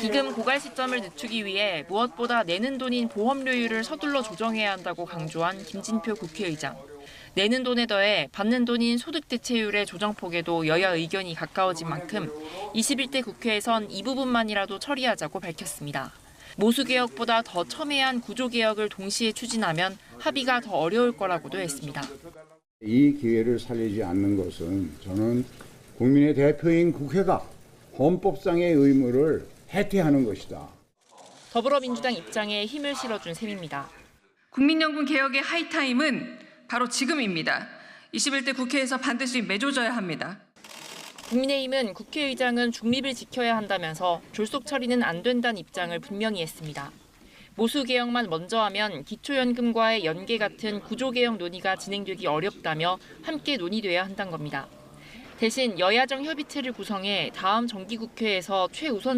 기금 고갈 시점을 늦추기 위해 무엇보다 내는 돈인 보험료율을 서둘러 조정해야 한다고 강조한 김진표 국회의장. 내는 돈에 더해 받는 돈인 소득 대체율의 조정폭에도 여야 의견이 가까워진 만큼 21대 국회에선 이 부분만이라도 처리하자고 밝혔습니다. 모수개혁보다 더 첨예한 구조개혁을 동시에 추진하면 합의가 더 어려울 거라고도 했습니다. 이 기회를 살리지 않는 것은 저는 국민의 대표인 국회가 헌법상의 의무를 해태하는 것이다. 더불어민주당 입장에 힘을 실어준 셈입니다. 국민연금 개혁의 하이타임은 바로 지금입니다. 21대 국회에서 반드시 맺어져야 합니다. 국민의힘은 국회의장은 중립을 지켜야 한다면서 졸속 처리는 안 된다는 입장을 분명히 했습니다. 모수 개혁만 먼저 하면 기초연금과의 연계 같은 구조 개혁 논의가 진행되기 어렵다며 함께 논의돼야 한다는 겁니다. 대신 여야정 협의체를 구성해 다음 정기국회에서 최우선